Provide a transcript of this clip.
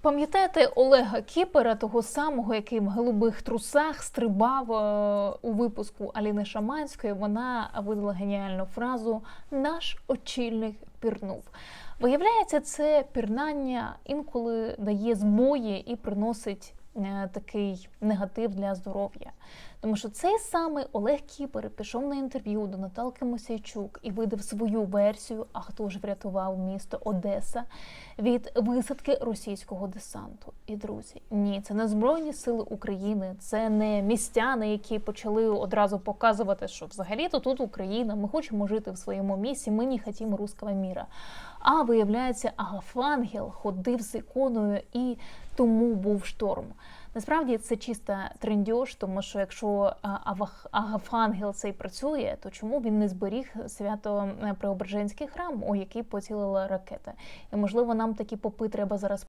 Пам'ятаєте Олега Кіпера, того самого, який в голубих трусах стрибав е, у випуску Аліни Шаманської? Вона видала геніальну фразу Наш очільник пірнув. Виявляється, це пірнання інколи дає збої і приносить такий негатив для здоров'я. Тому що цей самий Олег Кіпер пішов на інтерв'ю до Наталки Мосійчук і видав свою версію, а хто ж врятував місто Одеса від висадки російського десанту. І друзі, ні, це не Збройні Сили України, це не містяни, які почали одразу показувати, що взагалі-то тут Україна, ми хочемо жити в своєму місці, ми не хотімо русского міра. А виявляється, Агафангел ходив з іконою і тому був шторм. Насправді це чиста трендьош, тому що якщо Агафангел цей працює, то чому він не зберіг свято Преображенський храм, у який поцілила ракета? І можливо, нам такі попи треба зараз